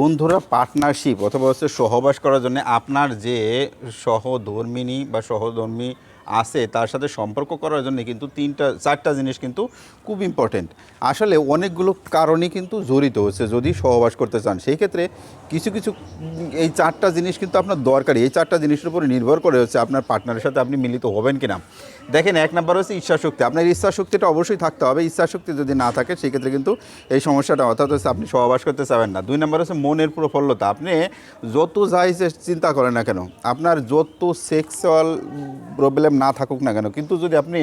বন্ধুরা পার্টনারশিপ অথবা হচ্ছে সহবাস করার জন্য আপনার যে সহধর্মিনী বা সহধর্মী আছে, তার সাথে সম্পর্ক করার জন্য কিন্তু তিনটা, চারটা জিনিস কিন্তু খুব ইম্পর্টেন্ট আসলে অনেকগুলো কারণে কিন্তু জড়িত হচ্ছে যদি সহবাস করতে চান। সেই ক্ষেত্রে কিছু কিছু, এই চারটা জিনিস কিন্তু আপনার দরকারি এই চারটা জিনিসের উপরে নির্ভর করে হচ্ছে আপনার পার্টনারের সাথে আপনি মিলিত হবেন কিনা। দেখেন, এক নাম্বার হচ্ছে ইচ্ছা শক্তি আপনার ইচ্ছা শক্তিটা অবশ্যই থাকতে হবে। ইচ্ছা শক্তি যদি না থাকে সেক্ষেত্রে কিন্তু এই সমস্যাটা অর্থাৎ হচ্ছে আপনি সহবাস করতে চাবেন না। দুই নাম্বার হচ্ছে মনের প্রফুল্লতা। আপনি যত যাই চিন্তা করেন না কেন, আপনার যত সেক্সুয়াল প্রবলেম না থাকুক না কেন, কিন্তু যদি আপনি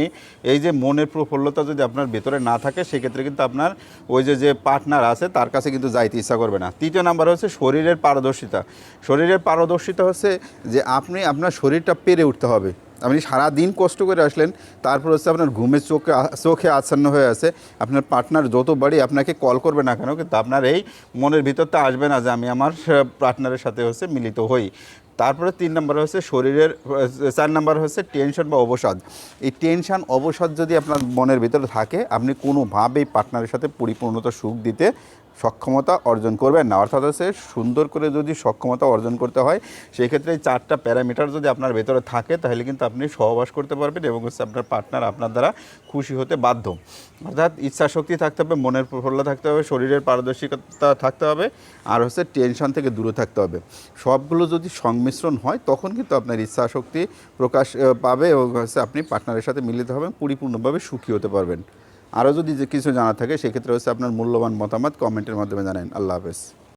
এই যে মনের প্রফুল্লতা যদি আপনার ভেতরে না থাকে, সেক্ষেত্রে কিন্তু আপনার ওই যে যে পার্টনার আছে, তার কাছে কিন্তু যাইতে ইচ্ছা করবে না। তৃতীয় নাম্বার হচ্ছে শরীরের পারদর্শিতা। শরীরের পারদর্শিতা হচ্ছে যে আপনি, আপনার শরীরটা পেরে উঠতে হবে। আপনি সারা দিন কষ্ট করে আসলেন, তারপর হচ্ছে আপনার ঘুমের চোখে চোখে আচ্ছন্ন হয়ে আছে, আপনার পার্টনার যত বাড়ি আপনাকে কল করবে না কেন, কিন্তু আপনার এই মনের ভিতরটা আসবে না যে আমি আমার পার্টনারের সাথে হচ্ছে মিলিত হই। তারপরে তিন নম্বর হচ্ছে শরীরের চার নম্বর হচ্ছে টেনশন বা অবসাদ। এই টেনশন, অবসাদ যদি আপনার মনের ভিতরে থাকে, আপনি কোনোভাবেই পার্টনারের সাথে পরিপূর্ণতা সুখ দিতে সক্ষমতা অর্জন করবেন না। অর্থাৎ হচ্ছে সুন্দর করে যদি সক্ষমতা অর্জন করতে হয় সেই ক্ষেত্রে এই চারটা প্যারামিটার যদি আপনার ভেতরে থাকে, তাহলে কিন্তু আপনি সহবাস করতে পারবেন এবং হচ্ছে আপনার পার্টনার আপনার দ্বারা খুশি হতে বাধ্য। অর্থাৎ ইচ্ছা শক্তি থাকতে হবে, মনের প্রফুল্ল থাকতে হবে, শরীরের পারদর্শিকতা থাকতে হবে, আর হচ্ছে টেনশন থেকে দূরে থাকতে হবে। সবগুলো যদি সংমিশ্রণ হয়, তখন কিন্তু আপনার ইচ্ছা শক্তি প্রকাশ পাবে এবং হচ্ছে আপনি পার্টনারের সাথে মিলিত হবেন, পরিপূর্ণভাবে সুখী হতে পারবেন। আরও যদি কিছু জানা থাকে, সেক্ষেত্রে হচ্ছে আপনার মূল্যবান মতামত কমেন্টের মাধ্যমে জানান আল্লাহ হাফেজ।